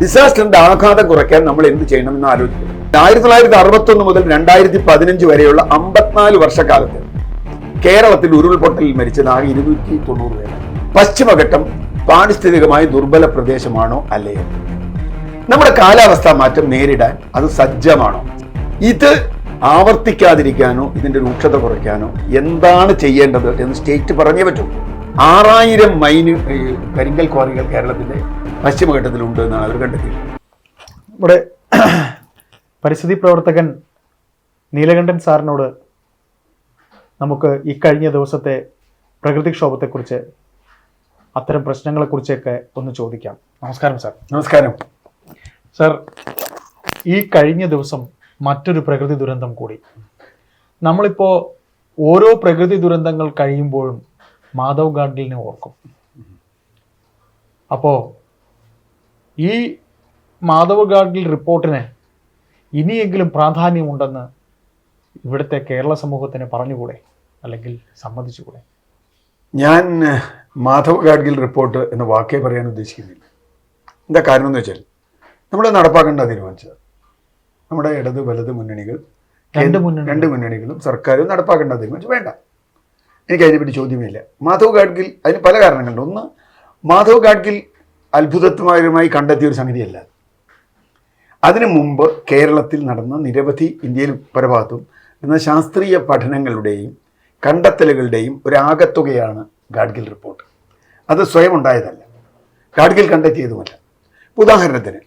ഡിസാസ്റ്ററിന്റെ ആഘാതം കുറയ്ക്കാൻ നമ്മൾ എന്ത് ചെയ്യണമെന്ന് ആലോചിക്കും. ആയിരത്തി തൊള്ളായിരത്തി അറുപത്തി ഒന്ന് മുതൽ രണ്ടായിരത്തി പതിനഞ്ച് വരെയുള്ള അമ്പത്തിനാല് വർഷക്കാലത്ത് കേരളത്തിൽ ഉരുൾപൊട്ടലിൽ മരിച്ചത് ആകെ ഇരുന്നൂറ്റി തൊണ്ണൂറ് പേര് പശ്ചിമഘട്ടം പാരിസ്ഥിതികമായി ദുർബല പ്രദേശമാണോ അല്ലയോ നമ്മുടെ കാലാവസ്ഥാ മാറ്റം നേരിടാൻ അത് സജ്ജമാണോ? ഇത് ആവർത്തിക്കാതിരിക്കാനോ ഇതിന്റെ രൂക്ഷത കുറയ്ക്കാനോ എന്താണ് ചെയ്യേണ്ടത് എന്ന് സ്റ്റേറ്റ് പറഞ്ഞേ പറ്റൂ. ആറായിരം മൈന് കരിങ്കൽ ക്വാറികൾ കേരളത്തിന്റെ പശ്ചിമഘട്ടത്തിലുണ്ട് എന്നാണ് അവർ കണ്ടെത്തിയത്. ഇവിടെ പരിസ്ഥിതി പ്രവർത്തകൻ നീലകണ്ഠൻ സാറിനോട് നമുക്ക് ഈ കഴിഞ്ഞ ദിവസത്തെ പ്രകൃതിക്ഷോഭത്തെക്കുറിച്ച് അത്തരം പ്രശ്നങ്ങളെക്കുറിച്ചൊക്കെ ഒന്ന് ചോദിക്കാം. നമസ്കാരം സാർ. നമസ്കാരം. സാർ ഈ കഴിഞ്ഞ ദിവസം മറ്റൊരു പ്രകൃതി ദുരന്തം കൂടി. നമ്മളിപ്പോൾ ഓരോ പ്രകൃതി ദുരന്തങ്ങൾ കഴിയുമ്പോഴും മാധവ് ഗാഡ്ഗിലിനെ ഓർക്കും. അപ്പോൾ ഈ മാധവ് ഗാഡ്ഗിൽ റിപ്പോർട്ടിന് ഇനിയെങ്കിലും പ്രാധാന്യമുണ്ടെന്ന് ഇവിടുത്തെ കേരള സമൂഹത്തിന് പറഞ്ഞുകൂടെ? അല്ലെങ്കിൽ സമ്മതിച്ചുകൂടെ? ഞാൻ മാധവ് ഗാഡ്ഗിൽ റിപ്പോർട്ട് എന്ന വാക്കേ പറയാൻ ഉദ്ദേശിക്കുന്നില്ല. എന്താ കാരണം എന്ന് വെച്ചാൽ നമ്മൾ നടപ്പാക്കേണ്ട തീരുമാനിച്ചത്. നമ്മുടെ ഇടത് വലത് മുന്നണികൾ രണ്ട് മുന്നണി രണ്ട് മുന്നണികളും സർക്കാരും നടപ്പാക്കേണ്ട തീരുമാനിച്ചു. വേണ്ട. എനിക്ക് അതിനെപ്പറ്റി ചോദ്യമേ ഇല്ല. മാധവ് ഗാഡ്ഗിൽ അതിന് പല കാരണങ്ങളുണ്ട്. ഒന്ന് മാധവ് ഗാഡ്ഗിൽ അത്ഭുതത്വകരമായി കണ്ടെത്തിയ ഒരു സംഗതിയല്ല. അതിനു മുമ്പ് കേരളത്തിൽ നടന്ന നിരവധി ഇന്ത്യയിൽ പരഭാഗത്തും എന്ന ശാസ്ത്രീയ പഠനങ്ങളുടെയും കണ്ടെത്തലുകളുടെയും ഒരു ആകത്തുകയാണ് ഗാഡ്ഗിൽ റിപ്പോർട്ട്. അത് സ്വയം ഉണ്ടായതല്ല. ഗാഡ്ഗിൽ കണ്ടെത്തിയതുമല്ല. ഉദാഹരണത്തിന്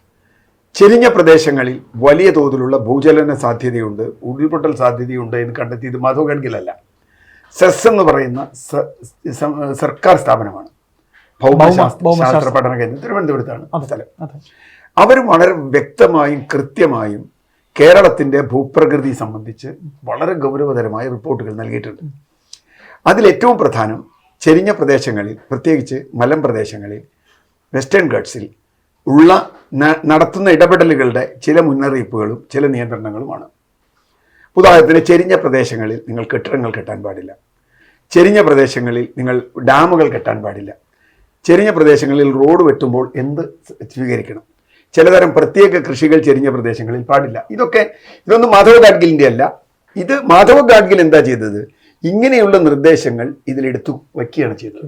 ചെരിഞ്ഞ പ്രദേശങ്ങളിൽ വലിയ തോതിലുള്ള ഭൂചലന സാധ്യതയുണ്ട് ഉരുൾപൊട്ടൽ സാധ്യതയുണ്ട് എന്ന് കണ്ടെത്തിയത് മാധവ് ഗാഡ്ഗിലല്ല സെസ് എന്ന് പറയുന്ന സർക്കാർ സ്ഥാപനമാണ്. ഭൗമശാസ്ത്ര പഠന കേന്ദ്രം തിരുവനന്തപുരത്താണ്. സ്ഥലം. അവർ വളരെ വ്യക്തമായും കൃത്യമായും കേരളത്തിന്റെ ഭൂപ്രകൃതി സംബന്ധിച്ച് വളരെ ഗൗരവതരമായ റിപ്പോർട്ടുകൾ നൽകിയിട്ടുണ്ട്. അതിലേറ്റവും പ്രധാനം ചെരിഞ്ഞ പ്രദേശങ്ങളിൽ പ്രത്യേകിച്ച് മലം പ്രദേശങ്ങളിൽ വെസ്റ്റേൺ ഗട്ട്സിൽ ഉള്ള നടത്തുന്ന ഇടപെടലുകളുടെ ചില മുന്നറിയിപ്പുകളും ചില നിയന്ത്രണങ്ങളുമാണ്. ഉദാഹരണത്തിന് ചെരിഞ്ഞ പ്രദേശങ്ങളിൽ നിങ്ങൾ കെട്ടിടങ്ങൾ കെട്ടാൻ പാടില്ല. ചെരിഞ്ഞ പ്രദേശങ്ങളിൽ നിങ്ങൾ ഡാമുകൾ കെട്ടാൻ പാടില്ല. ചെരിഞ്ഞ പ്രദേശങ്ങളിൽ റോഡ് വെട്ടുമ്പോൾ എന്ത് സ്വീകരിക്കണം? ചിലതരം പ്രത്യേക കൃഷികൾ ചെരിഞ്ഞ പ്രദേശങ്ങളിൽ പാടില്ല. ഇതൊക്കെ ഇതൊന്നും മാധവ് ഗാഡ്ഗിലിന്റെ അല്ല. ഇത് മാധവ ഗാഡ്ഗിൽ എന്താ ചെയ്തത്? ഇങ്ങനെയുള്ള നിർദ്ദേശങ്ങൾ ഇതിലെടുത്തു വയ്ക്കുകയാണ് ചെയ്തത്.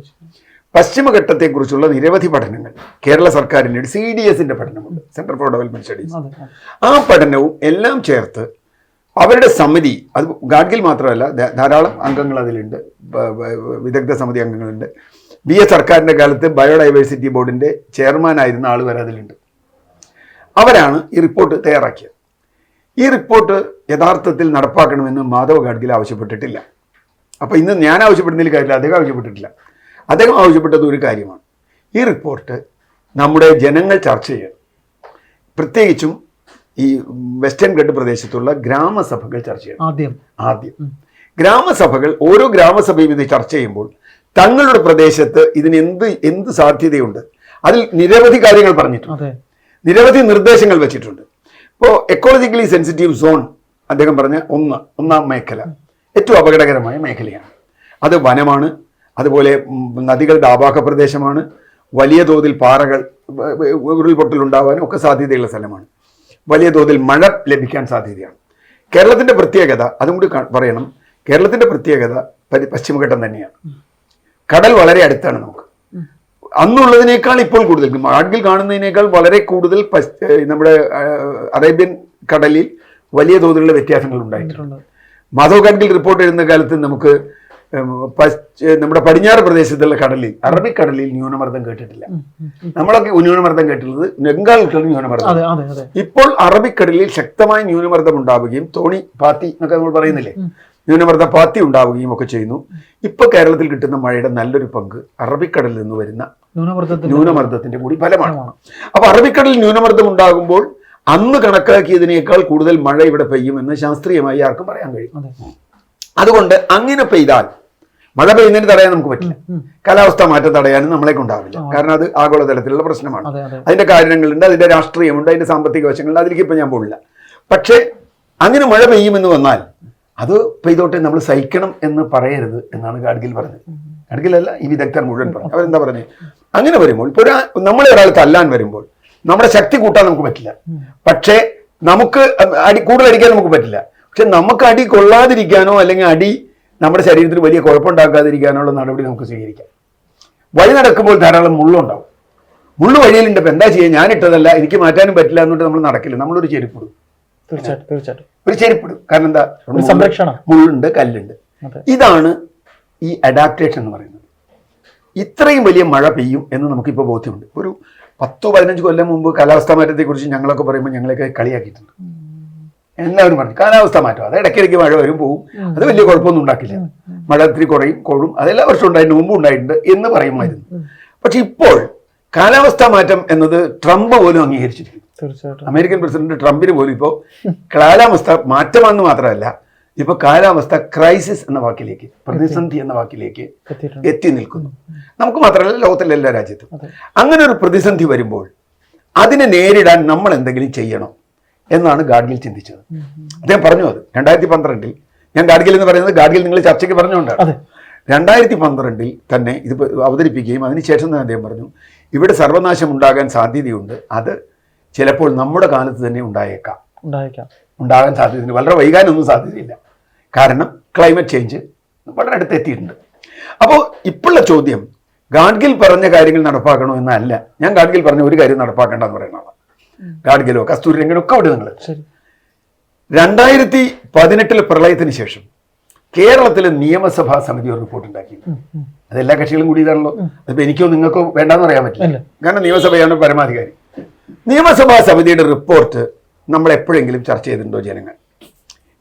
പശ്ചിമഘട്ടത്തെക്കുറിച്ചുള്ള നിരവധി പഠനങ്ങൾ. കേരള സർക്കാരിന്റെ സി ഡി എസിന്റെ പഠനമുണ്ട്. Centre for Development Studies. ആ പഠനവും എല്ലാം ചേർത്ത് അവരുടെ സമിതി അത് ഗാഡ്ഗിൽ മാത്രമല്ല ധാരാളം അംഗങ്ങൾ അതിലുണ്ട്. വിദഗ്ധ സമിതി അംഗങ്ങളുണ്ട്. ബി എ സർക്കാരിന്റെ കാലത്ത് ബയോഡൈവേഴ്സിറ്റി ബോർഡിന്റെ ചെയർമാനായിരുന്ന ആൾ വരെ അതിലുണ്ട്. അവരാണ് ഈ റിപ്പോർട്ട് തയ്യാറാക്കിയത്. ഈ റിപ്പോർട്ട് യഥാർത്ഥത്തിൽ നടപ്പാക്കണമെന്ന് മാധവ് ഗാഡ്ഗിൽ ആവശ്യപ്പെട്ടിട്ടില്ല. അപ്പോൾ ഇന്ന് ഞാൻ ആവശ്യപ്പെടുന്നതിൽ കാര്യമില്ല അദ്ദേഹം ആവശ്യപ്പെട്ടിട്ടില്ല. അദ്ദേഹം ആവശ്യപ്പെട്ടത് ഒരു കാര്യമാണ്. ഈ റിപ്പോർട്ട് നമ്മുടെ ജനങ്ങൾ ചർച്ച ചെയ്യണം. പ്രത്യേകിച്ചും ഈ വെസ്റ്റേൺ ഘട്ട് പ്രദേശത്തുള്ള ഗ്രാമസഭകൾ ചർച്ച ചെയ്യണം. ആദ്യം. ആദ്യം. ഗ്രാമസഭകൾ ഓരോ ഗ്രാമസഭയും ഇത് ചർച്ച ചെയ്യുമ്പോൾ തങ്ങളുടെ പ്രദേശത്ത് ഇതിന് എന്ത് എന്ത് സാധ്യതയുണ്ട്? അതിൽ നിരവധി കാര്യങ്ങൾ പറഞ്ഞിട്ടുണ്ട്. നിരവധി നിർദ്ദേശങ്ങൾ വെച്ചിട്ടുണ്ട്. ഇപ്പോൾ എക്കോളജിക്കലി സെൻസിറ്റീവ് സോൺ അദ്ദേഹം പറഞ്ഞ ഒന്ന് ഒന്നാം മേഖല ഏറ്റവും അപകടകരമായ മേഖലയാണ്. അത് വനമാണ് അതുപോലെ നദികളുടെ ആവാഹ പ്രദേശമാണ് വലിയ തോതിൽ പാറകൾ ഉണ്ടാവാനും ഒക്കെ സാധ്യതയുള്ള സ്ഥലമാണ്. വലിയ തോതിൽ മഴ ലഭിക്കാൻ സാധ്യതയാണ്. കേരളത്തിന്റെ പ്രത്യേകത അതും കൂടി പറയണം കേരളത്തിന്റെ പ്രത്യേകത പരി- പശ്ചിമഘട്ടം തന്നെയാണ്. കടൽ വളരെ അടുത്താണ് നമുക്ക്. അന്നുള്ളതിനേക്കാൾ ഇപ്പോൾ കൂടുതൽ. മാഡ്ഗിൽ കാണുന്നതിനേക്കാൾ വളരെ കൂടുതൽ നമ്മുടെ അറേബ്യൻ കടലിൽ വലിയ തോതിലുള്ള വ്യത്യാസങ്ങൾ ഉണ്ടായിട്ടുണ്ട്. മാധവ് കാഡ്ഗിൽ റിപ്പോർട്ട് എഴുതുന്ന കാലത്ത് നമുക്ക് നമ്മുടെ പടിഞ്ഞാറ് പ്രദേശത്തുള്ള കടലിൽ അറബിക്കടലിൽ ന്യൂനമർദ്ദം കേട്ടിട്ടില്ല. നമ്മളൊക്കെ ന്യൂനമർദ്ദം കേട്ടിട്ടുള്ളത് ബംഗാളിൽ ന്യൂനമർദ്ദം. ഇപ്പോൾ അറബിക്കടലിൽ ശക്തമായ ന്യൂനമർദ്ദം ഉണ്ടാവുകയും തോണി പാത്തി എന്നൊക്കെ നമ്മൾ പറയുന്നില്ലേ? ന്യൂനമർദ്ദ പാത്തി ഉണ്ടാവുകയും ഒക്കെ ചെയ്യുന്നു. ഇപ്പൊ കേരളത്തിൽ കിട്ടുന്ന മഴയുടെ നല്ലൊരു പങ്ക് അറബിക്കടലിൽ നിന്ന് വരുന്ന ന്യൂനമർദ്ദത്തിന്റെ കൂടി ഫലമാണ്. അപ്പൊ അറബിക്കടലിൽ ന്യൂനമർദ്ദം ഉണ്ടാകുമ്പോൾ അന്ന് കണക്കാക്കിയതിനേക്കാൾ കൂടുതൽ മഴ ഇവിടെ പെയ്യുമെന്ന് ശാസ്ത്രീയമായി ആർക്കും പറയാൻ കഴിയും. അതുകൊണ്ട് അങ്ങനെ പെയ്താൽ മഴ പെയ്യുന്നതിന് തടയാൻ നമുക്ക് പറ്റില്ല. കാലാവസ്ഥ മാറ്റം തടയാനും നമ്മളെ കൊണ്ടാവില്ല. കാരണം അത് ആഗോളതലത്തിലുള്ള പ്രശ്നമാണ്. അതെ അതെ. അതിന്റെ കാരണങ്ങളുണ്ട് അതിന്റെ രാഷ്ട്രീയമുണ്ട് അതിന്റെ സാമ്പത്തിക വശങ്ങളുണ്ട് അതിലേക്ക് ഇപ്പം ഞാൻ പോകില്ല പക്ഷേ അങ്ങനെ മഴ പെയ്യുമെന്ന് വന്നാൽ അത് പെയ്തോട്ടെ നമ്മൾ സഹിക്കണം എന്ന് പറയരുത് എന്നാണ് ഗാഡ്ഗിൽ പറഞ്ഞത്. ഗാഡ്ഗിലല്ല ഈ വിദഗ്ധർ മുഴുവൻ പറഞ്ഞു. അവരെന്താ പറഞ്ഞത് അങ്ങനെ വരുമ്പോൾ ഇപ്പോൾ ഒരാ നമ്മളെ ഒരാൾ തല്ലാൻ വരുമ്പോൾ നമ്മുടെ ശക്തി കൂട്ടാൻ നമുക്ക് പറ്റില്ല. പക്ഷേ നമുക്ക് അടി കൂടുതൽ അടിക്കാൻ നമുക്ക് പറ്റില്ല. പക്ഷെ നമുക്ക് അടി കൊള്ളാതിരിക്കാനോ അല്ലെങ്കിൽ അടി നമ്മുടെ ശരീരത്തിൽ വലിയ കുഴപ്പമുണ്ടാക്കാതിരിക്കാനോ ഉള്ള നടപടി നമുക്ക് സ്വീകരിക്കാം. വഴി നടക്കുമ്പോൾ ധാരാളം മുള്ളുണ്ടാവും. മുള്ളു വഴിയിലുണ്ട് ഇപ്പം എന്താ ചെയ്യുക? ഞാൻ ഇട്ടതല്ല എനിക്ക് മാറ്റാനും പറ്റില്ല എന്നിട്ട് നമ്മൾ നടക്കില്ല. നമ്മളൊരു ചെരുപ്പിടും തീർച്ചയായിട്ടും തീർച്ചയായിട്ടും. ഒരു ചെരുപ്പിടും. കാരണം എന്താ? സംരക്ഷണം. മുള്ളുണ്ട് കല്ലുണ്ട്. ഇതാണ് ഈ അഡാപ്റ്റേഷൻ എന്ന് പറയുന്നത്. ഇത്രയും വലിയ മഴ പെയ്യും എന്ന് നമുക്കിപ്പോൾ ബോധ്യമുണ്ട്. ഒരു പത്തോ പതിനഞ്ച് കൊല്ലം മുമ്പ് കാലാവസ്ഥാ മാറ്റത്തെക്കുറിച്ച് ഞങ്ങളൊക്കെ പറയുമ്പോൾ ഞങ്ങളെയൊക്കെ കളിയാക്കിയിട്ടുണ്ട്. എല്ലാവരും പറഞ്ഞു കാലാവസ്ഥ മാറ്റം അത് ഇടയ്ക്കിടയ്ക്ക് മഴ വരും പോവും. അത് വലിയ കുഴപ്പമൊന്നും ഉണ്ടാക്കില്ല. മഴ ഇത്തിരി കുറയും കൊഴും അതെല്ലാ വർഷവും ഉണ്ടായിട്ടുണ്ട് മുമ്പ് ഉണ്ടായിട്ടുണ്ട് എന്ന് പറയുമായിരുന്നു. പക്ഷെ ഇപ്പോൾ കാലാവസ്ഥാ മാറ്റം എന്നത് ട്രംപ് പോലും അംഗീകരിച്ചിരിക്കുന്നു തീർച്ചയായിട്ടും. അമേരിക്കൻ പ്രസിഡന്റ് ട്രംപിന് പോലും ഇപ്പോൾ കാലാവസ്ഥ മാറ്റമാണെന്ന് മാത്രമല്ല ഇപ്പൊ കാലാവസ്ഥ ക്രൈസിസ് എന്ന വാക്കിലേക്ക് പ്രതിസന്ധി എന്ന വാക്കിലേക്ക് എത്തി നിൽക്കുന്നു. നമുക്ക് മാത്രമല്ല ലോകത്തിലെ എല്ലാ രാജ്യത്തും. അങ്ങനെ ഒരു പ്രതിസന്ധി വരുമ്പോൾ അതിനെ നേരിടാൻ നമ്മൾ എന്തെങ്കിലും ചെയ്യണം എന്നാണ് ഗാഡ്ഗിൽ ചിന്തിച്ചത്. അദ്ദേഹം പറഞ്ഞു അത്. രണ്ടായിരത്തി പന്ത്രണ്ടിൽ ഞാൻ ഗാഡ്ഗിൽ എന്ന് പറയുന്നത് ഗാഡ്ഗിൽ നിങ്ങൾ ചർച്ചയ്ക്ക് പറഞ്ഞുകൊണ്ടാണ്. രണ്ടായിരത്തി പന്ത്രണ്ടിൽ തന്നെ ഇത് അവതരിപ്പിക്കുകയും അതിനുശേഷം തന്നെ അദ്ദേഹം പറഞ്ഞു ഇവിടെ സർവനാശം ഉണ്ടാകാൻ സാധ്യതയുണ്ട്. അത് ചിലപ്പോൾ നമ്മുടെ കാലത്ത് തന്നെ ഉണ്ടായേക്കാം. ഉണ്ടായേക്കാം. ഉണ്ടാകാൻ സാധ്യതയുണ്ട്. വളരെ വൈകാനൊന്നും സാധ്യതയില്ല. കാരണം ക്ലൈമറ്റ് ചേഞ്ച് വളരെ അടുത്ത് എത്തിയിട്ടുണ്ട്. അപ്പോൾ ഇപ്പോഴുള്ള ചോദ്യം ഗാഡ്ഗിൽ പറഞ്ഞ കാര്യങ്ങൾ നടപ്പാക്കണോ എന്നല്ല. ഞാൻ ഗാഡ്ഗിൽ പറഞ്ഞ ഒരു കാര്യം നടപ്പാക്കേണ്ടെന്ന് എന്ന് ആളാണ് ഗാഡ്ഗിലോ കസ്തൂരി രംഗനോ ഒക്കെ അവിടെ നിങ്ങൾ രണ്ടായിരത്തി പതിനെട്ടിലെ പ്രളയത്തിന് ശേഷം കേരളത്തിലെ നിയമസഭാ സമിതി ഒരു റിപ്പോർട്ട് ഉണ്ടാക്കി. അത് എല്ലാ കക്ഷികളും കൂടിയതാണല്ലോ അതിപ്പോ എനിക്കോ നിങ്ങൾക്കോ വേണ്ടാന്ന് പറയാൻ പറ്റില്ല. കാരണം നിയമസഭയാണ് പരമാധികാരി. നിയമസഭാ സമിതിയുടെ റിപ്പോർട്ട് നമ്മൾ എപ്പോഴെങ്കിലും ചർച്ച ചെയ്തിട്ടുണ്ടോ ജനങ്ങൾ?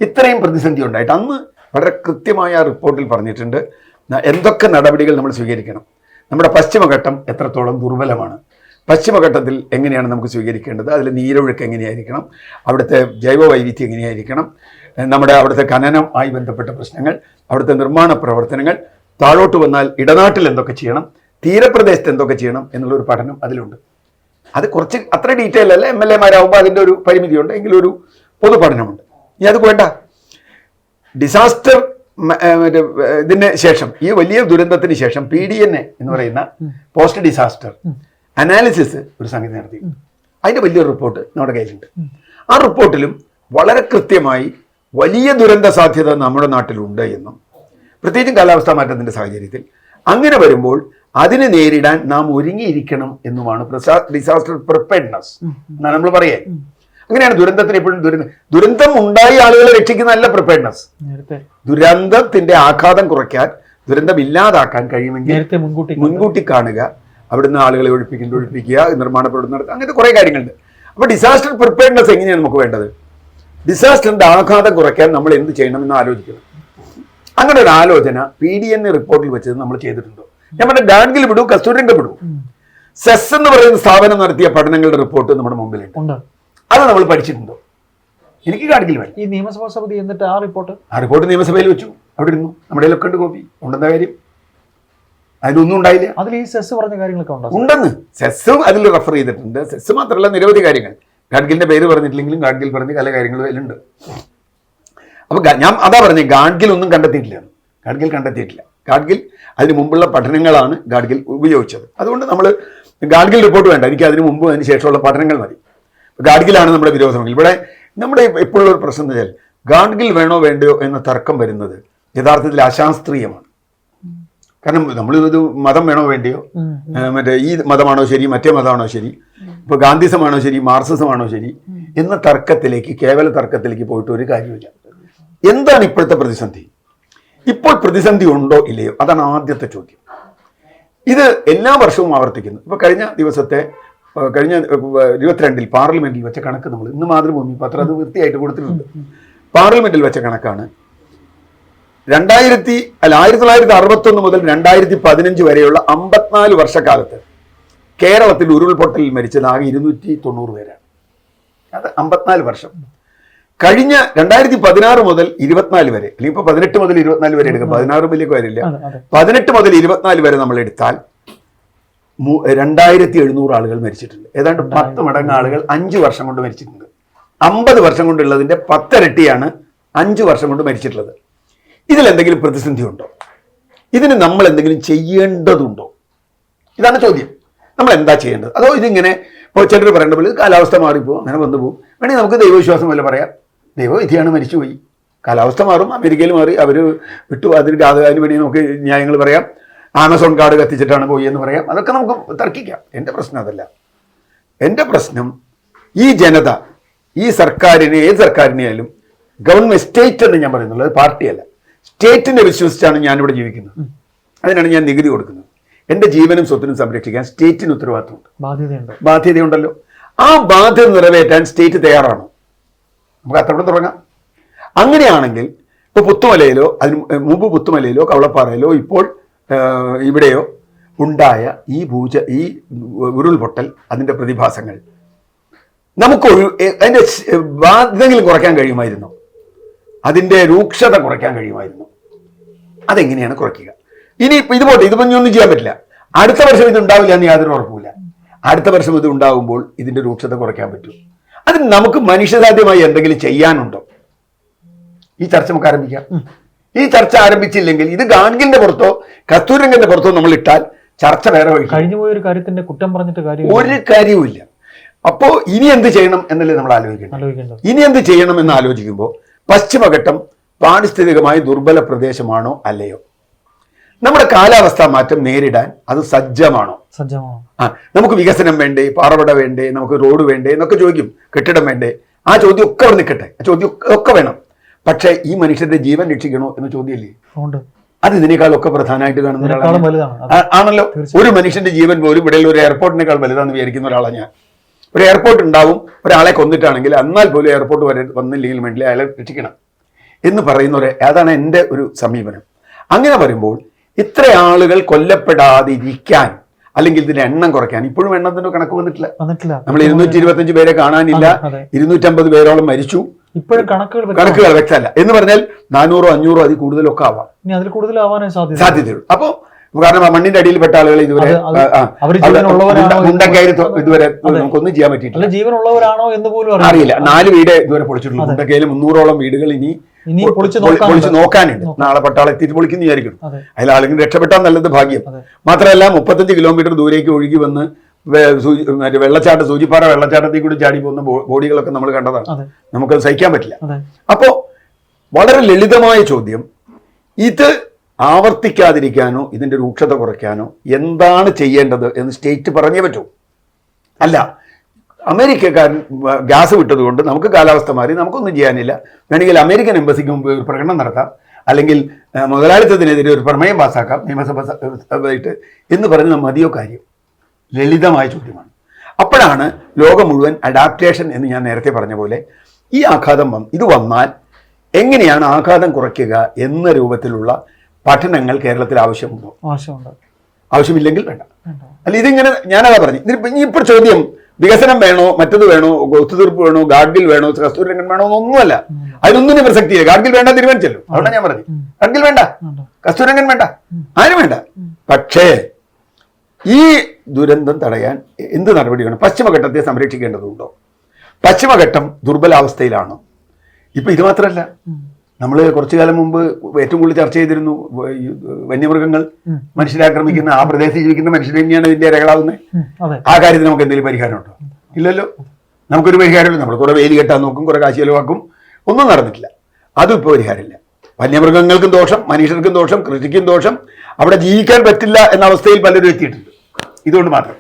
ഇത്രയും പ്രതിസന്ധി ഉണ്ടായിട്ട് അന്ന് വളരെ കൃത്യമായ ആ റിപ്പോർട്ടിൽ പറഞ്ഞിട്ടുണ്ട് എന്തൊക്കെ നടപടികൾ നമ്മൾ സ്വീകരിക്കണം. നമ്മുടെ പശ്ചിമഘട്ടം എത്രത്തോളം ദുർബലമാണ്. പശ്ചിമഘട്ടത്തിൽ എങ്ങനെയാണ് നമുക്ക് സ്വീകരിക്കേണ്ടത്? അതിൽ നീരൊഴുക്ക് എങ്ങനെയായിരിക്കണം? അവിടുത്തെ ജൈവ വൈവിധ്യം എങ്ങനെയായിരിക്കണം? നമ്മുടെ അവിടുത്തെ ഖനനമായി ബന്ധപ്പെട്ട പ്രശ്നങ്ങൾ അവിടുത്തെ നിർമ്മാണ പ്രവർത്തനങ്ങൾ താഴോട്ട് വന്നാൽ ഇടനാട്ടിൽ എന്തൊക്കെ ചെയ്യണം തീരപ്രദേശത്ത് എന്തൊക്കെ ചെയ്യണം എന്നുള്ളൊരു പഠനം അതിലുണ്ട്. അത് കുറച്ച് അത്ര ഡീറ്റെയിൽ അല്ല. എം എൽ എമാരാകുമ്പോൾ അതിന്റെ ഒരു പരിമിതിയുണ്ട്. എങ്കിലും ഒരു പൊതുപഠനമുണ്ട്. ഇനി അത് വേണ്ട ഡിസാസ്റ്റർ മറ്റേ ഇതിന് ശേഷം ഈ വലിയ ദുരന്തത്തിന് ശേഷം പി ഡി എൻ എ എന്ന് പറയുന്ന പോസ്റ്റ് ഡിസാസ്റ്റർ അനാലിസിസ് ഒരു സംഗതി നടത്തി. അതിന്റെ വലിയൊരു റിപ്പോർട്ട് നമ്മുടെ കയ്യിലുണ്ട്. ആ റിപ്പോർട്ടിലും വളരെ കൃത്യമായി വലിയ ദുരന്ത സാധ്യത നമ്മുടെ നാട്ടിലുണ്ട് എന്നും പ്രത്യേകിച്ചും കാലാവസ്ഥാ മാറ്റത്തിന്റെ സാഹചര്യത്തിൽ അങ്ങനെ വരുമ്പോൾ അതിനെ നേരിടാൻ നാം ഒരുങ്ങിയിരിക്കണം എന്നുമാണ് ഡിസാസ്റ്റർ പ്രിപ്പയർഡ്നെസ് എന്നാണ് നമ്മൾ പറയേ. അങ്ങനെയാണ് ദുരന്തത്തിന് എപ്പോഴും ദുരന്തം ദുരന്തം ഉണ്ടായി ആളുകളെ രക്ഷിക്കുന്നതല്ല പ്രിപ്പയർഡ്നെസ് ദുരന്തത്തിന്റെ ആഘാതം കുറയ്ക്കാൻ ദുരന്തം ഇല്ലാതാക്കാൻ കഴിയുമെങ്കിൽ മുൻകൂട്ടി കാണുക. അവിടുന്ന് ആളുകളെ ഒഴിപ്പിക്കുന്നത് ഒഴിപ്പിക്കുക നിർമ്മാണ പ്രവർത്തനം നടത്തുക അങ്ങനത്തെ കുറേ കാര്യങ്ങളുണ്ട്. അപ്പോൾ ഡിസാസ്റ്റർ പ്രിപ്പയർഡ്നെസ് എങ്ങനെയാണ് നമുക്ക് വേണ്ടത്? ഡിസാസ്റ്ററിന്റെ ആഘാതം കുറയ്ക്കാൻ നമ്മൾ എന്ത് ചെയ്യണമെന്ന് ആലോചിക്കണം. അങ്ങനെ ഒരു ആലോചന പി ഡി എൻ റിപ്പോർട്ടിൽ വെച്ചത് നമ്മൾ ചെയ്തിട്ടുണ്ടോ. ഞാൻ പറഞ്ഞ ഗാഡ്ഗിൽ വിടൂ കസ്തൂരിന്റെ വിടൂ. സെസ് എന്ന് പറയുന്ന സ്ഥാപനം നടത്തിയ പഠനങ്ങളുടെ റിപ്പോർട്ട് നമ്മുടെ മുമ്പിലുണ്ട്. അത് നമ്മൾ പഠിച്ചിട്ടുണ്ടോ. എനിക്ക് ഗാഡ്ഗിൽ വേണം ഈ നിയമസഭാ സമിതി എന്നിട്ട് ആ റിപ്പോർട്ട്? ആ റിപ്പോർട്ട് നിയമസഭയിൽ വെച്ചു. അവിടെ ഇരുന്നു. നമ്മുടെ കയ്യിലൊക്കെ ഉണ്ട് കോപ്പി. ഉണ്ടെന്ന കാര്യം. അതിലൊന്നും ഉണ്ടായില്ല. അതിൽ ഈ സെസ് പറഞ്ഞ കാര്യങ്ങളൊക്കെ ഉണ്ടോ? ഉണ്ടെന്ന്. സെസ്സും അതിൽ റെഫർ ചെയ്തിട്ടുണ്ട്. സെസ് മാത്രമല്ല നിരവധി കാര്യങ്ങൾ. ഗാഡ്ഗിലിന്റെ പേര് പറഞ്ഞിട്ടില്ലെങ്കിലും ഗാഡ്ഗിൽ പറഞ്ഞ പല കാര്യങ്ങളും അതിലുണ്ട്. അപ്പൊ ഞാൻ അതാ പറഞ്ഞത് ഗാഡ്ഗിൽ ഒന്നും കണ്ടെത്തിയിട്ടില്ല ഗാഡ്ഗിൽ കണ്ടെത്തിയിട്ടില്ല. ഗാഡ്ഗിൽ അതിന് മുമ്പുള്ള പഠനങ്ങളാണ് ഗാഡ്ഗിൽ ഉപയോഗിച്ചത്. അതുകൊണ്ട് നമ്മൾ ഗാഡ്ഗിൽ റിപ്പോർട്ട് വേണ്ട. എനിക്ക് അതിന് മുമ്പ് അതിന് ശേഷമുള്ള പഠനങ്ങൾ മതി. ഗാഡ്ഗിലാണ് നമ്മുടെ വിരോധമെങ്കിൽ. ഇവിടെ നമ്മുടെ എപ്പോഴുള്ള ഒരു പ്രശ്നം എന്ന് വെച്ചാൽ ഗാഡ്ഗിൽ വേണോ വേണ്ടയോ എന്ന തർക്കം വരുന്നത് യഥാർത്ഥത്തിൽ അശാസ്ത്രീയമാണ്. കാരണം നമ്മൾ ഇത് മതം വേണോ വേണ്ടയോ. മറ്റേ ഈ മതമാണോ ശരി മറ്റേ മതമാണോ ശരി ഇപ്പൊ ഗാന്ധിസമാണോ ശരി മാർക്സിസമാണോ ശരി എന്ന തർക്കത്തിലേക്ക് കേവല തർക്കത്തിലേക്ക് പോയിട്ട് ഒരു കാര്യമില്ല എന്താണ് ഇപ്പോഴത്തെ പ്രതിസന്ധി? ഇപ്പോൾ പ്രതിസന്ധി ഉണ്ടോ ഇല്ലയോ? അതാണ് ആദ്യത്തെ ചോദ്യം. ഇത് എല്ലാ വർഷവും ആവർത്തിക്കുന്നു. ഇപ്പൊ കഴിഞ്ഞ ദിവസത്തെ കഴിഞ്ഞ ഇരുപത്തിരണ്ടിൽ പാർലമെന്റിൽ വെച്ച കണക്ക് നമ്മൾ ഇന്ന് മാതൃഭൂമി പത്രം അത് വൃത്തിയായിട്ട് കൊടുത്തിട്ടുണ്ട്. പാർലമെന്റിൽ വെച്ച കണക്കാണ് രണ്ടായിരത്തി അല്ല ആയിരത്തി തൊള്ളായിരത്തി അറുപത്തൊന്ന് മുതൽ രണ്ടായിരത്തി പതിനഞ്ച് വരെയുള്ള അമ്പത്തിനാല് വർഷക്കാലത്ത് കേരളത്തിൽ ഉരുൾപൊട്ടലിൽ മരിച്ചത് ആകെ ഇരുന്നൂറ്റി തൊണ്ണൂറ് പേരാണ്. അത് അമ്പത്തിനാല് വർഷം. കഴിഞ്ഞ രണ്ടായിരത്തി പതിനാറ് മുതൽ ഇരുപത്തിനാല് വരെ അല്ലെങ്കിൽ ഇപ്പൊ പതിനെട്ട് മുതൽ ഇരുപത്തിനാല് വരെ എടുക്കാം. പതിനാറ് വലിയ വരില്ല പതിനെട്ട് മുതൽ ഇരുപത്തിനാല് വരെ നമ്മൾ എടുത്താൽ രണ്ടായിരത്തി എഴുന്നൂറ് ആളുകൾ മരിച്ചിട്ടുണ്ട്. ഏതാണ്ട് പത്ത് മടങ്ങ് ആളുകൾ അഞ്ചു വർഷം കൊണ്ട് മരിച്ചിട്ടുണ്ട്. അമ്പത് വർഷം കൊണ്ടുള്ളതിന്റെ പത്തരട്ടിയാണ് അഞ്ചു വർഷം കൊണ്ട് മരിച്ചിട്ടുള്ളത്. ഇതിൽ എന്തെങ്കിലും പ്രതിസന്ധി ഉണ്ടോ? ഇതിന് നമ്മൾ എന്തെങ്കിലും ചെയ്യേണ്ടതുണ്ടോ? ഇതാണ് ചോദ്യം. നമ്മൾ എന്താ ചെയ്യേണ്ടത്? അതോ ഇതിങ്ങനെ ഇപ്പോൾ ചിലർ പറയേണ്ട പോലെ കാലാവസ്ഥ മാറിപ്പോ അങ്ങനെ വന്നു പോകും വേണമെങ്കിൽ നമുക്ക് ദൈവവിശ്വാസം പോലെ പറയാം. ദൈവവിധിയാണ് മരിച്ചുപോയി. കാലാവസ്ഥ മാറും അമേരിക്കയിൽ മാറി അവർ വിട്ടു. അതിന് അത് അതിന് വേണ്ടി നമുക്ക് ന്യായങ്ങൾ പറയാം. ആമസോൺ കാർഡ് കത്തിച്ചിട്ടാണ് പോയി എന്ന് പറയാം. അതൊക്കെ നമുക്ക് തർക്കിക്കാം. എന്റെ പ്രശ്നം അതല്ല. എന്റെ പ്രശ്നം ഈ ജനത ഈ സർക്കാരിനെ ഏത് സർക്കാരിനെയായാലും ഗവൺമെന്റ് സ്റ്റേറ്റ് എന്ന് ഞാൻ പറയുന്നുള്ളത് പാർട്ടിയല്ല. സ്റ്റേറ്റിനെ വിശ്വസിച്ചാണ് ഞാനിവിടെ ജീവിക്കുന്നത്. അതിനാണ് ഞാൻ നികുതി കൊടുക്കുന്നത്. എന്റെ ജീവനും സ്വത്തിനും സംരക്ഷിക്കാൻ സ്റ്റേറ്റിന് ഉത്തരവാദിത്തമുണ്ട് ബാധ്യതയുണ്ട്. ബാധ്യതയുണ്ടല്ലോ. ആ ബാധ്യത നിറവേറ്റാൻ സ്റ്റേറ്റ് തയ്യാറാണോ. നമുക്ക് അത്രയോടെ തുടങ്ങാം. അങ്ങനെയാണെങ്കിൽ ഇപ്പോൾ പുത്തുമലയിലോ അതിന് മുമ്പ് പുത്തുമലയിലോ കവളപ്പാറയിലോ ഇപ്പോൾ ഇവിടെയോ ഉണ്ടായ ഈ ഭൂജ ഈ ഉരുൾപൊട്ടൽ അതിന്റെ പ്രതിഭാസങ്ങൾ. നമുക്ക് അതിന്റെ ശ- കുറയ്ക്കാൻ കഴിയുമായിരുന്നു. അതിന്റെ രൂക്ഷത കുറയ്ക്കാൻ കഴിയുമായിരുന്നു. അതെങ്ങനെയാണ് കുറയ്ക്കുക? ഇനി ഇത് പോട്ടെ ഇതിപ്പോ ഇനി ഒന്നും ചെയ്യാൻ പറ്റില്ല. അടുത്ത വർഷം ഇത് ഉണ്ടാവില്ല എന്ന് യാതൊരു ഉറപ്പില്ല അടുത്ത വർഷം ഇത് ഉണ്ടാകുമ്പോൾ ഇതിന്റെ രൂക്ഷത കുറയ്ക്കാൻ പറ്റും. അതിന് നമുക്ക് മനുഷ്യസാധ്യമായി എന്തെങ്കിലും ചെയ്യാനുണ്ടോ? ഈ ചർച്ച നമുക്ക് ആരംഭിക്കാം. ഈ ചർച്ച ആരംഭിച്ചില്ലെങ്കിൽ ഇത് ഗാഡ്ഗിലിന്റെ പുറത്തോ കസ്തൂരംഗന്റെ പുറത്തോ നമ്മൾ ഇട്ടാൽ ചർച്ച വേറെ വഴി കഴിഞ്ഞു പോയ ഒരു കാര്യത്തിന്റെ കുറ്റം പറഞ്ഞിട്ട് കാര്യം ഒരു കാര്യവുമില്ല. അപ്പോ ഇനി എന്ത് ചെയ്യണം എന്നല്ലേ നമ്മൾ ആലോചിക്കണം ഇനി എന്ത് ചെയ്യണം എന്ന് ആലോചിക്കുമ്പോൾ പശ്ചിമഘട്ടം പാരിസ്ഥിതികമായി ദുർബല പ്രദേശമാണോ അല്ലയോ? നമ്മുടെ കാലാവസ്ഥ മാറ്റം നേരിടാൻ അത് സജ്ജമാണോ? സജ്ജമാണോ? ആ നമുക്ക് വികസനം വേണ്ടേ പാറവട വേണ്ടേ നമുക്ക് റോഡ് വേണ്ടേ എന്നൊക്കെ ചോദിക്കും. കെട്ടിടം വേണ്ടേ. ആ ചോദ്യം ഒക്കെ അവിടെ നിൽക്കട്ടെ. ആ ചോദ്യം ഒക്കെ- വേണം. പക്ഷേ ഈ മനുഷ്യന്റെ ജീവൻ രക്ഷിക്കണോ എന്ന ചോദ്യമല്ലേ? അത് ഇതിനേക്കാളൊക്കെ പ്രധാനമായിട്ട് കാണുന്ന ഒരാളാണ് ആണല്ലോ. ഒരു മനുഷ്യന്റെ ജീവൻ പോലും ഇവിടെ ഒരു എയർപോർട്ടിനേക്കാൾ വലുതാണെന്ന് വിചാരിക്കുന്ന ഒരാളാണ് ഞാൻ. ഒരു എയർപോർട്ട് ഉണ്ടാവും ഒരാളെ കൊന്നിട്ടാണെങ്കിൽ എന്നാൽ പോലും എയർപോർട്ട് വരെ വന്നില്ലെങ്കിൽ വേണ്ടി അയാളെ രക്ഷിക്കണം എന്ന് പറയുന്ന ഒരു അതാണ് എന്റെ ഒരു സമീപനം. അങ്ങനെ വരുമ്പോൾ ഇത്ര ആളുകൾ കൊല്ലപ്പെടാതിരിക്കാൻ അല്ലെങ്കിൽ ഇതിന്റെ എണ്ണം കുറയ്ക്കാൻ. ഇപ്പോഴും എണ്ണത്തിന്റെ കണക്ക് വന്നിട്ടില്ല. വന്നിട്ടില്ല. നമ്മൾ ഇരുന്നൂറ്റി ഇരുപത്തഞ്ച് പേരെ കാണാനില്ല. ഇരുന്നൂറ്റമ്പത് പേരോളം മരിച്ചു. ഇപ്പോഴും കണക്കുകൾ. കണക്കുകൾ വ്യക്തമല്ല. എന്ന് പറഞ്ഞാൽ നാനൂറോ അഞ്ഞൂറോ അതിൽ കൂടുതലൊക്കെ ആവാം. ഇനി അതിൽ കൂടുതലാവാനേ സാധ്യത സാധ്യതയുള്ളൂ. അപ്പോ കാരണം ആ അടിയിൽ പെട്ട ആളുകൾ ഇതുവരെ മുണ്ടക്കയറി ഇതുവരെ. നമുക്കൊന്നും ചെയ്യാൻ പറ്റിയിട്ടില്ല. ജീവനുള്ളവരാണോ എന്ന് പോലും അറിയില്ല. നാല് വീട് ഇതുവരെ പൊളിച്ചിട്ടുള്ളൂ. മുണ്ടക്കയിൽ മുന്നൂറോളം വീടുകൾ ഇനി പൊളിച്ച് നോക്കാനുണ്ട്. നാളെ പട്ടാളം എത്തിയിട്ട് പൊളിക്കുന്നു വിചാരിക്കണം അതെ. അതിൽ ആളുകൾ രക്ഷപ്പെട്ടാൽ നല്ലത് ഭാഗ്യം. മാത്രമല്ല മുപ്പത്തഞ്ച് കിലോമീറ്റർ ദൂരേക്ക് ഒഴുകി വന്ന് മറ്റേ വെള്ളച്ചാട്ടം സൂചിപ്പാറ വെള്ളച്ചാട്ടത്തിൽ കൂടി ചാടി പോകുന്ന ബോഡികളൊക്കെ നമ്മൾ കണ്ടതാണ്. നമുക്കത് സഹിക്കാൻ പറ്റില്ല. അപ്പോൾ അപ്പോ വളരെ ലളിതമായ ചോദ്യം. ഇത് ആവർത്തിക്കാതിരിക്കാനോ ഇതിന്റെ രൂക്ഷത കുറയ്ക്കാനോ എന്താണ് ചെയ്യേണ്ടത് എന്ന് സ്റ്റേറ്റ് പറഞ്ഞേ പറ്റൂ. അല്ല അമേരിക്കക്കാർ ഗ്യാസ് വിട്ടതുകൊണ്ട് നമുക്ക് കാലാവസ്ഥ മാറി നമുക്കൊന്നും ചെയ്യാനില്ല. വേണമെങ്കിൽ അമേരിക്കൻ എംബസിക്ക് മുമ്പ് ഒരു പ്രകടനം നടത്താം. അല്ലെങ്കിൽ മുതലാളിത്തത്തിനെതിരെ ഒരു പ്രമേയം പാസ്സാക്കാം നിയമസഭ ആയിട്ട് എന്ന് പറഞ്ഞ് മതിയോ കാര്യം? ലളിതമായ ചോദ്യമാണ്. അപ്പോഴാണ് ലോകം മുഴുവൻ അഡാപ്റ്റേഷൻ എന്ന് ഞാൻ നേരത്തെ പറഞ്ഞ പോലെ ഈ ആഘാതം ഇത് വന്നാൽ എങ്ങനെയാണ് ആഘാതം കുറയ്ക്കുക എന്ന രൂപത്തിലുള്ള പഠനങ്ങൾ കേരളത്തിൽ ആവശ്യമുണ്ടോ? ആവശ്യമുണ്ട്. ആവശ്യമില്ലെങ്കിൽ വേണ്ട. അല്ല ഇതിങ്ങനെ ഞാനതാ പറഞ്ഞു. ഇതിപ്പോ ഇനി ഇപ്പോൾ ചോദ്യം വികസനം വേണോ? മറ്റത് വേണോ? ഒത്തുതീർപ്പ് വേണോ? ഗാഡ്ഗിൽ വേണോ? കസ്തൂരംഗൻ വേണോ? എന്നൊന്നുമല്ല അതിനൊന്നും പ്രസക്തിയില്ല ഗാഡ്ഗിൽ വേണ്ട തീരുമാനിച്ചല്ലോ. അതുകൊണ്ടാണ് ഞാൻ പറഞ്ഞു. ഗാഡ്ഗിൽ വേണ്ട. കസ്തൂരിരംഗൻ കസ്തൂരംഗൻ വേണ്ട. ആരും വേണ്ട. പക്ഷേ ഈ ദുരന്തം തടയാൻ എന്ത് നടപടി വേണം പശ്ചിമഘട്ടത്തെ സംരക്ഷിക്കേണ്ടതുണ്ടോ? പശ്ചിമഘട്ടം ദുർബലാവസ്ഥയിലാണോ? ഇപ്പൊ ഇത് മാത്രമല്ല നമ്മൾ കുറച്ചു കാലം മുമ്പ് ഏറ്റവും കൂടുതൽ ചർച്ച ചെയ്തിരുന്നു വന്യമൃഗങ്ങൾ മനുഷ്യരെ ആക്രമിക്കുന്ന ആ പ്രദേശത്ത് ജീവിക്കുന്ന മനുഷ്യർ തന്നെയാണ് ഇതിന്റെ ഇരകളാവുന്നത് ആ കാര്യത്തിൽ നമുക്ക് എന്തെങ്കിലും പരിഹാരമുണ്ടോ ഇല്ലല്ലോ. നമുക്കൊരു പരിഹാരമില്ല. നമ്മൾ കുറെ വേലി കെട്ടാൻ നോക്കും കുറെ കാശ് ചെലവാക്കും. ഒന്നും നടന്നിട്ടില്ല. അതും ഇപ്പോൾ പരിഹാരമില്ല. വന്യമൃഗങ്ങൾക്കും ദോഷം മനുഷ്യർക്കും ദോഷം കൃഷിക്കും ദോഷം. അവിടെ ജീവിക്കാൻ പറ്റില്ല എന്ന അവസ്ഥയിൽ പലരും എത്തിയിട്ടുണ്ട്. ഇതുകൊണ്ട് മാത്രം.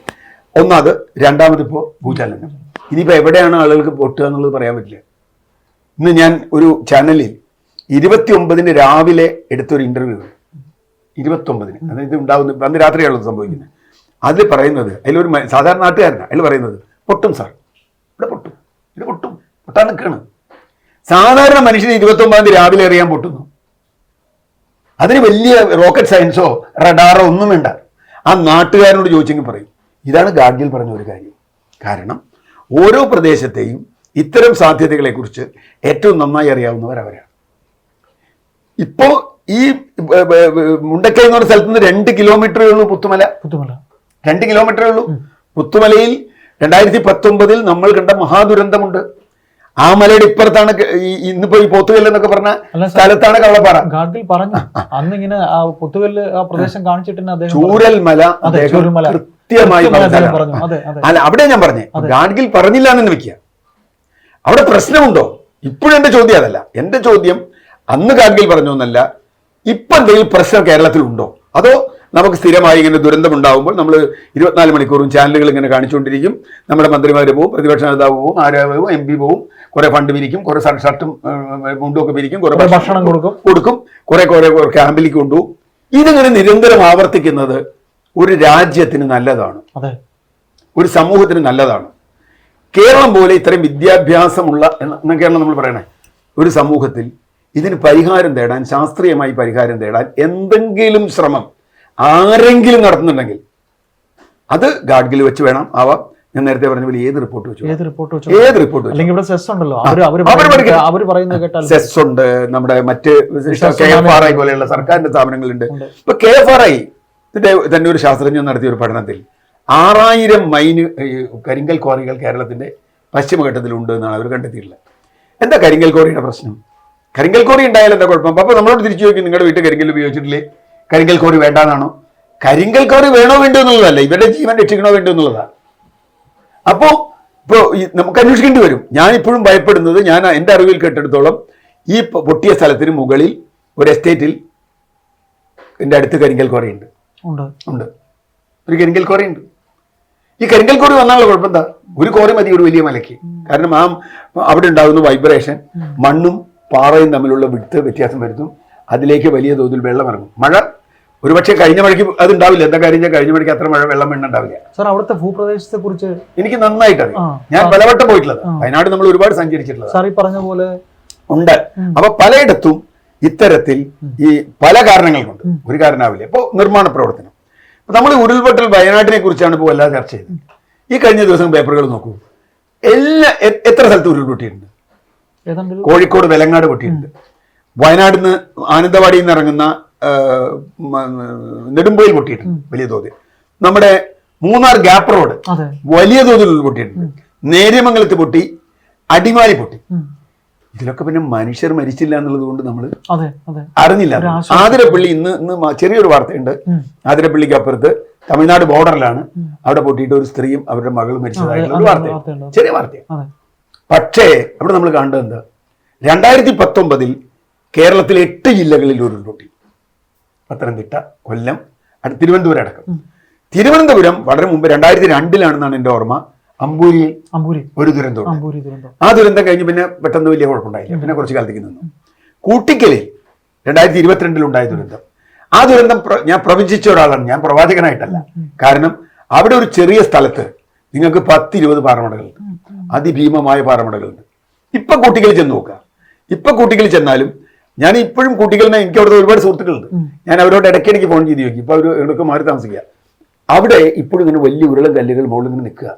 ഒന്നത് രണ്ടാമത് ഇപ്പോൾ ഭൂചലനം. ഇനിയിപ്പോൾ എവിടെയാണ് ആളുകൾക്ക് പൊട്ടുക എന്നുള്ളത് പറയാൻ പറ്റില്ല. ഇന്ന് ഞാൻ ഒരു ചാനലിൽ ഇരുപത്തി ഒമ്പതിന് രാവിലെ എടുത്തൊരു ഇന്റർവ്യൂ ഇരുപത്തി ഒമ്പതിന് അതായത് ഉണ്ടാവുന്ന അന്ന് രാത്രിയാണല്ലോ സംഭവിക്കുന്നത്. അതിൽ പറയുന്നത് അതിലൊരു സാധാരണ നാട്ടുകാരനാണ് അതിൽ പറയുന്നത് പൊട്ടും സാർ. ഇവിടെ പൊട്ടും. ഇവിടെ പൊട്ടും. പൊട്ടാൻ നിൽക്കുകയാണ് സാധാരണ മനുഷ്യന് ഇരുപത്തി ഒമ്പതാം തീയതി രാവിലെ അറിയാൻ പൊട്ടുന്നു. അതിന് വലിയ റോക്കറ്റ് സയൻസോ റഡാറോ ഒന്നും വേണ്ട. ആ നാട്ടുകാരനോട് ചോദിച്ചെങ്കിൽ പറയും ഇതാണ് ഗാഡ്ഗിൽ പറഞ്ഞ ഒരു കാര്യം. കാരണം ഓരോ പ്രദേശത്തെയും ഇത്തരം സാധ്യതകളെക്കുറിച്ച് ഏറ്റവും നന്നായി അറിയാവുന്നവർ അവരാണ് ഇപ്പോ ഈ മുണ്ടക്കൈ എന്ന് പറഞ്ഞ സ്ഥലത്ത് നിന്ന് രണ്ട് കിലോമീറ്ററേ ഉള്ളൂ പുത്തുമല. പുത്തുമല. രണ്ട് കിലോമീറ്ററേ ഉള്ളൂ. പുത്തുമലയിൽ രണ്ടായിരത്തി പത്തൊമ്പതിൽ നമ്മൾ കണ്ട മഹാദുരന്തമുണ്ട്. ആ മലയുടെ ഇപ്പുറത്താണ് ഇന്നിപ്പോ ഈ പോത്തുകല്ല് എന്നൊക്കെ പറഞ്ഞ സ്ഥലത്താണ് കള്ളപ്പാറ. ഗാഡ്ഗിൽ പറഞ്ഞു. അന്ന് ഇങ്ങനെ ആ. പുത്തുകല്ല് ആ പ്രദേശം കാണിച്ചിട്ടുണ്ട്. ചൂരൽ മല കൃത്യമായി. അല്ല അവിടെ ഞാൻ പറഞ്ഞേ. ഗാഡ്ഗിൽ പറഞ്ഞില്ല എന്ന് വെക്കുക. അവിടെ പ്രശ്നമുണ്ടോ? ഇപ്പോഴും എന്റെ ചോദ്യം അതല്ല. എന്റെ ചോദ്യം അന്ന് ഗാഡ്ഗിൽ പറഞ്ഞു എന്നല്ല ഇപ്പൊ എന്തെങ്കിലും പ്രശ്നം കേരളത്തിലുണ്ടോ അതോ നമുക്ക് സ്ഥിരമായി ഇങ്ങനെ ദുരന്തം ഉണ്ടാകുമ്പോൾ നമ്മൾ ഇരുപത്തിനാല് മണിക്കൂറും ചാനലുകൾ ഇങ്ങനെ കാണിച്ചുകൊണ്ടിരിക്കും നമ്മുടെ മന്ത്രിമാർ പോവും പ്രതിപക്ഷ നേതാവ് പോവും ആരാവ് എം പി പോവും കുറെ ഫണ്ട് പിരിക്കും കുറെ ഷർ- ഷർട്ടും ഏഹ്, മുണ്ടും ഒക്കെ പിരിക്കും കുറെ ഭക്ഷണം കൊടുക്കും. കൊടുക്കും കുറെ കുറെ ക്യാമ്പിലേക്ക് കൊണ്ടുപോകും ഇതിങ്ങനെ നിരന്തരം ആവർത്തിക്കുന്നത് ഒരു രാജ്യത്തിന് നല്ലതാണ്. ഒരു സമൂഹത്തിന് നല്ലതാണ്. കേരളം പോലെ ഇത്രയും വിദ്യാഭ്യാസമുള്ള എന്ന എന്നൊക്കെയാണ് നമ്മൾ പറയണേ? ഒരു സമൂഹത്തിൽ ഇതിന് പരിഹാരം തേടാൻ ശാസ്ത്രീയമായി പരിഹാരം തേടാൻ എന്തെങ്കിലും ശ്രമം ആരെങ്കിലും നടത്തുന്നുണ്ടെങ്കിൽ അത് ഗാഡ്ഗിൽ വെച്ച് വേണം ആവാം. ഞാൻ നേരത്തെ പറഞ്ഞ പോലെ ഏത് റിപ്പോർട്ട് വെച്ചു ഏത് റിപ്പോർട്ട് വെച്ചു ഏത് റിപ്പോർട്ട് വെച്ചു അല്ലെങ്കിൽ ഇവിടെ സെസ് ഉണ്ടല്ലോ. പറയുന്നത് കേട്ടാൽ ഉണ്ട്. നമ്മുടെ മറ്റ് കെ എഫ് ആർ ഐ പോലെയുള്ള സർക്കാരിന്റെ സ്ഥാപനങ്ങളുണ്ട്. ഉണ്ട്. ഇപ്പൊ കെ എഫ് ആർ ഐ ഇതിന്റെ തന്നെ ഒരു ശാസ്ത്രജ്ഞൻ നടത്തിയ ഒരു പഠനത്തിൽ ആറായിരം മൈന് കരിങ്കൽ ക്വാറികൾ കേരളത്തിന്റെ പശ്ചിമഘട്ടത്തിലുണ്ട് എന്നാണ് അവർ കണ്ടെത്തിയിട്ടുള്ളത്. എന്താ കരിങ്കൽ ക്വാറിയുടെ പ്രശ്നം? കരിങ്കൽ കോറി ഉണ്ടായാലും എന്താ കുഴപ്പം? അപ്പൊ നമ്മളോട് തിരിച്ചു ചോദിക്കും നിങ്ങളുടെ വീട്ടിൽ കരിങ്കൽ ഉപയോഗിച്ചിട്ടില്ലേ? കരിങ്കൽ കോറി വേണ്ടാന്നാണോ? കരിങ്കൽ കോറി വേണോ വേണ്ടോ എന്നുള്ളതല്ല ഇവരുടെ ജീവൻ രക്ഷിക്കണോ വേണ്ടോ എന്നുള്ളതാണ് അപ്പോ ഇപ്പോ നമുക്ക് അന്വേഷിക്കേണ്ടി വരും. ഞാൻ ഇപ്പോഴും ഭയപ്പെടുന്നത് ഞാൻ എന്റെ അറിവിൽ കേട്ടെടുത്തോളം ഈ പൊട്ടിയ സ്ഥലത്തിന് മുകളിൽ ഒരു എസ്റ്റേറ്റിൽ എന്റെ അടുത്ത് കരിങ്കൽ കോറയുണ്ട് ഉണ്ട്. ഉണ്ട്. ഒരു കരിങ്കൽ കോറയുണ്ട് ഈ കരിങ്കൽ കോറി വന്നാലുള്ള കുഴപ്പം എന്താ? ഒരു കോറി മതി ഒരു വലിയ മലയ്ക്ക്. കാരണം ആ അവിടെ ഉണ്ടാകുന്ന വൈബ്രേഷൻ മണ്ണും പാറയും തമ്മിലുള്ള വിടുത്ത് വ്യത്യാസം വരുന്നു. അതിലേക്ക് വലിയ തോതിൽ വെള്ളം ഇറങ്ങും. മഴ ഒരുപക്ഷെ കഴിഞ്ഞ മഴയ്ക്ക് അത് ഉണ്ടാവില്ല എന്താ കാര്യം? കഴിഞ്ഞ മഴയ്ക്ക് അത്ര മഴ വെള്ളം വീണുണ്ടാവില്ല സാർ അവിടുത്തെ ഭൂപ്രദേശത്തെ കുറിച്ച് എനിക്ക് നന്നായിട്ട് അറിയാം ഞാൻ പലവട്ടം പോയിട്ടുള്ളത്. വയനാട് നമ്മൾ ഒരുപാട് സഞ്ചരിച്ചിട്ടുള്ളത്. സാർ ഈ പറഞ്ഞ പോലെ ഉണ്ട്. അപ്പൊ പലയിടത്തും ഇത്തരത്തിൽ ഈ പല കാരണങ്ങൾ കൊണ്ട് ഒരു കാരണമാവില്ല ഇപ്പോൾ നിർമ്മാണ പ്രവർത്തനം. നമ്മൾ ഉരുൾപൊട്ടൽ വയനാട്ടിനെ കുറിച്ചാണ് ഇപ്പോൾ വല്ലാതെ ചർച്ച ചെയ്തത് ഈ കഴിഞ്ഞ ദിവസം പേപ്പറുകൾ നോക്കൂ. എല്ലാ എത്ര സ്ഥലത്ത് ഉരുൾപൊട്ടിയിട്ടുണ്ട്? കോഴിക്കോട് വെലങ്ങാട് പൊട്ടിയിട്ടുണ്ട് വയനാട് നിന്ന് ആനന്ദവാടിയിൽ നിന്ന് ഇറങ്ങുന്ന നെടുമ്പോയിൽ പൊട്ടിയിട്ടുണ്ട് വലിയ തോതിൽ. നമ്മുടെ മൂന്നാർ ഗ്യാപ്പ് റോഡ് വലിയ തോതിൽ പൊട്ടിയിട്ടുണ്ട് നേര്യമംഗലത്ത് പൊട്ടി അടിമാലി പൊട്ടി. ഇതിലൊക്കെ പിന്നെ മനുഷ്യർ മരിച്ചില്ല എന്നുള്ളത് കൊണ്ട് നമ്മൾ അറിഞ്ഞില്ല. ആതിരപ്പള്ളി ഇന്ന് ഇന്ന് ചെറിയൊരു വാർത്തയുണ്ട്. ആതിരപ്പള്ളിക്ക് അപ്പുറത്ത് തമിഴ്നാട് ബോർഡറിലാണ്. അവിടെ പൊട്ടിയിട്ട് ഒരു സ്ത്രീയും അവരുടെ മകളും മരിച്ചതായിട്ടുള്ള ഒരു വാർത്ത വാർത്തയാണ് ചെറിയ വാർത്തയാണ്. പക്ഷേ അവിടെ നമ്മൾ കണ്ടത് എന്താ? രണ്ടായിരത്തി പത്തൊമ്പതിൽ കേരളത്തിലെ എട്ട് ജില്ലകളിൽ ഉരുൾപൊട്ടി പത്തനംതിട്ട കൊല്ലം തിരുവനന്തപുരം അടക്കം. തിരുവനന്തപുരം വളരെ മുമ്പ് രണ്ടായിരത്തി രണ്ടിലാണെന്നാണ് എന്റെ ഓർമ്മ. അമ്പൂരിയിൽ അമ്പൂരി ഒരു ദുരന്തം ആ ദുരന്തം കഴിഞ്ഞ് പിന്നെ പെട്ടെന്ന് വലിയ കുഴപ്പമുണ്ടായില്ല. പിന്നെ കുറച്ച് കാലത്തേക്ക് നിന്നു. കൂട്ടിക്കലിൽ രണ്ടായിരത്തി ഇരുപത്തിരണ്ടിലുണ്ടായ ദുരന്തം. ആ ദുരന്തം ഞാൻ പ്രവചിച്ച ഒരാളാണ്. ഞാൻ പ്രവാചകനായിട്ടല്ല. കാരണം അവിടെ ഒരു ചെറിയ സ്ഥലത്ത് നിങ്ങൾക്ക് പത്ത് ഇരുപത് പാറമടകളുണ്ട് അതിഭീമമായ പാറമടകളുണ്ട്. ഇപ്പൊ കൂട്ടിക്കൽ ചെന്ന് നോക്കുക. ഇപ്പൊ കൂട്ടിക്കൽ ചെന്നാലും ഞാൻ ഇപ്പോഴും കൂട്ടിക്കലിന് എനിക്ക് അവിടുത്തെ ഒരുപാട് സുഹൃത്തുക്കളുണ്ട്. ഞാൻ അവരോട് ഇടയ്ക്കിടയ്ക്ക് ഫോൺ ചെയ്ത് നോക്കി ഇപ്പൊ അവർ എവിടെയൊക്കെ മാറി താമസിക്കുക. അവിടെ ഇപ്പോഴും ഇങ്ങനെ വലിയ ഉരുളം കല്ലുകൾ മുകളിൽ ഇങ്ങനെ നിൽക്കുക.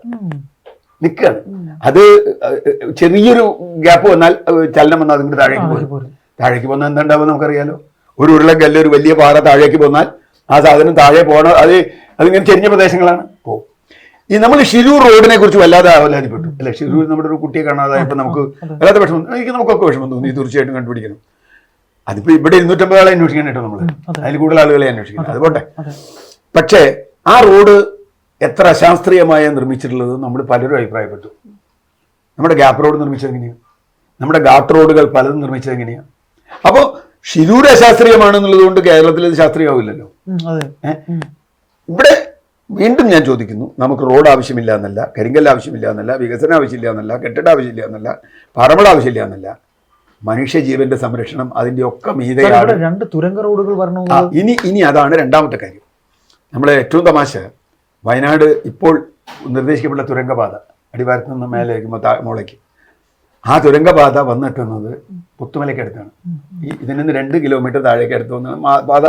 നിൽക്കുകയാണ്. അത് ചെറിയൊരു ഗ്യാപ്പ് വന്നാൽ ചലനം വന്നാൽ അതിന്റെ താഴേക്ക് പോകും. താഴേക്ക് പോകുന്ന എന്താണ്ടാവും നമുക്കറിയാലോ? ഒരു ഉരുളക്കല്ല് ഒരു വലിയ പാറ താഴേക്ക് പോന്നാൽ ആ സാധനം താഴെ പോകണോ അത് അതിങ്ങനെ ചെരിഞ്ഞ പ്രദേശങ്ങളാണ്. പോകും ഈ നമ്മൾ ഷിരൂർ റോഡിനെ കുറിച്ച് വല്ലാതെ ആവലാതിപ്പെട്ടു അല്ലെ? ഷിരൂർ നമ്മുടെ ഒരു കുട്ടിയെ കാണാതായപ്പോൾ നമുക്ക് വല്ലാത്ത വിഷമം. എനിക്ക് നമുക്കൊക്കെ വിഷമം തോന്നി. തീർച്ചയായിട്ടും കണ്ടുപിടിക്കണം. അതിപ്പോ ഇവിടെ ഇരുന്നൂറ്റമ്പത് ആളെ അന്വേഷിക്കാൻ കേട്ടോ നമ്മൾ അതിൽ കൂടുതൽ ആളുകളെ അന്വേഷിക്കണം. അതുപോട്ടെ. അതെ. പക്ഷേ ആ റോഡ് എത്ര അശാസ്ത്രീയമായ നിർമ്മിച്ചിട്ടുള്ളത് നമ്മൾ പലരും അഭിപ്രായപ്പെട്ടു. നമ്മുടെ ഗ്യാപ്പ് റോഡ് നിർമ്മിച്ചത് എങ്ങനെയാണ് നമ്മുടെ ഗാട്ട് റോഡുകൾ പലതും നിർമ്മിച്ചത് എങ്ങനെയാണ് അപ്പോൾ ഷിരൂർ അശാസ്ത്രീയമാണെന്നുള്ളത് കൊണ്ട് കേരളത്തിൽ ഇത് ശാസ്ത്രീയമാവില്ലല്ലോ. ഇവിടെ വീണ്ടും ഞാൻ ചോദിക്കുന്നു നമുക്ക് റോഡ് ആവശ്യമില്ല എന്നല്ല കരിങ്കല്ല് ആവശ്യമില്ല എന്നല്ല വികസനം ആവശ്യമില്ല എന്നല്ല കെട്ടിട ആവശ്യമില്ല എന്നല്ല പറമ്പട ആവശ്യമില്ല എന്നല്ല മനുഷ്യജീവന്റെ സംരക്ഷണം അതിന്റെ ഒക്കെ മീതയാണ്. രണ്ട് തുരങ്ക റോഡുകൾ പറഞ്ഞു ഇനി ഇനി അതാണ് രണ്ടാമത്തെ കാര്യം. നമ്മളെ ഏറ്റവും തമാശ വയനാട് ഇപ്പോൾ നിർദ്ദേശിക്കപ്പെട്ട തുരങ്കപാത അടിവാരത്ത് നിന്ന് മേലേക്ക് മോളേക്ക്. ആ തുരങ്കപാത വന്നെത്തുന്നത് പുത്തുമലയ്ക്ക് അടുത്താണ് ഈ ഇതിൽ നിന്ന് രണ്ട് കിലോമീറ്റർ താഴേക്ക് അടുത്ത് വന്ന് പാത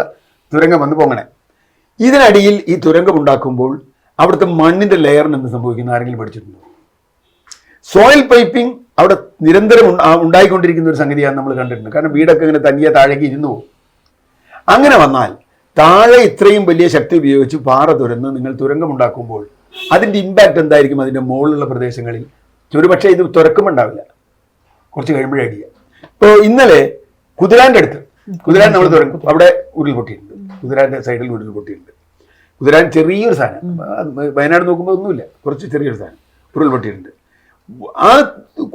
തുരങ്കം വന്ന് പൊങ്ങണേ. ഇതിനടിയിൽ ഈ തുരങ്കം ഉണ്ടാക്കുമ്പോൾ അവിടുത്തെ മണ്ണിന്റെ ലെയറിന് എന്ത് സംഭവിക്കുന്ന? ആരെങ്കിലും പഠിച്ചിട്ടുണ്ടോ? സോയിൽ പൈപ്പിംഗ് അവിടെ നിരന്തരം ഉണ്ടായിക്കൊണ്ടിരിക്കുന്ന ഒരു സംഗതിയാണ് നമ്മൾ കണ്ടിട്ടുണ്ട്. കാരണം വീടൊക്കെ ഇങ്ങനെ തനിയെ താഴേക്ക് ഇരുന്നു പോകും. അങ്ങനെ വന്നാൽ താഴെ ഇത്രയും വലിയ ശക്തി ഉപയോഗിച്ച് പാറ തുരന്ന് നിങ്ങൾ തുരങ്കമുണ്ടാക്കുമ്പോൾ അതിന്റെ ഇമ്പാക്റ്റ് എന്തായിരിക്കും? അതിന്റെ മുകളിലുള്ള പ്രദേശങ്ങളിൽ ഒരുപക്ഷെ ഇത് തുറക്കുമുണ്ടാവില്ല കുറച്ച് കഴിയുമ്പോഴേ അടിയ. ഇപ്പോൾ ഇന്നലെ കുതിരാന്റെ അടുത്ത് കുതിരാൻ നമ്മൾ തുറക്കും അവിടെ ഉരുൾപൊട്ടിയിട്ടുണ്ട്. കുതിരാന്റെ സൈഡിൽ ഉരുൾപൊട്ടിയിട്ടുണ്ട് കുതിരാൻ ചെറിയൊരു സാധനം. വയനാട് നോക്കുമ്പോൾ ഒന്നുമില്ല. കുറച്ച് ചെറിയൊരു സാധനം. ഉരുൾപൊട്ടിയിട്ടുണ്ട് ആ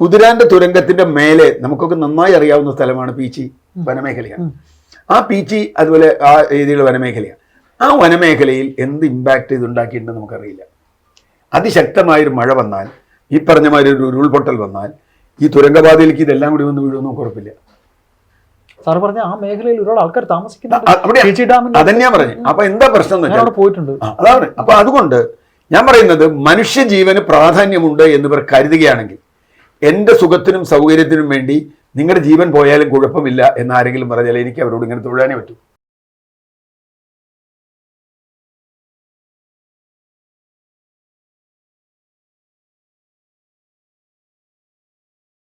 കുതിരാന്റെ തുരങ്കത്തിന്റെ മേലെ നമുക്കൊക്കെ നന്നായി അറിയാവുന്ന സ്ഥലമാണ് പീച്ചി വനമേഖലയാണ്. ആ പീച്ചി അതുപോലെ ആ രീതിയിലുള്ള വനമേഖലയാണ്. ആ വനമേഖലയിൽ എന്ത് ഇമ്പാക്റ്റ് ഇത് ഉണ്ടാക്കിയിട്ടുണ്ടെന്ന് നമുക്കറിയില്ല. അതിശക്തമായൊരു മഴ വന്നാൽ ഈ പറഞ്ഞ മാതിരി ഒരു ഉരുൾപൊട്ടൽ വന്നാൽ ഈ തുരങ്കപാതയിലേക്ക് ഇതെല്ലാം കൂടി വന്ന് വീഴുമെന്ന് നമുക്ക് ഉറപ്പില്ല. സാർ പറഞ്ഞ ആ മേഖലയിൽ ഒരുപാട് ആൾക്കാർ താമസിക്കുന്നുണ്ട്. അതന്നെയാ പറഞ്ഞു അപ്പൊ എന്താ പ്രശ്നം പോയിട്ടുണ്ട്. അതാണ് അപ്പൊ അതുകൊണ്ട് ഞാൻ പറയുന്നത് മനുഷ്യജീവന് പ്രാധാന്യമുണ്ട് എന്നിവർ കരുതുകയാണെങ്കിൽ എന്റെ സുഖത്തിനും സൗകര്യത്തിനും വേണ്ടി നിങ്ങളുടെ ജീവൻ പോയാലും കുഴപ്പമില്ല എന്ന് ആരെങ്കിലും പറഞ്ഞാൽ എനിക്ക് അവരോട് ഇങ്ങനെ തൊഴാനേ പറ്റൂ.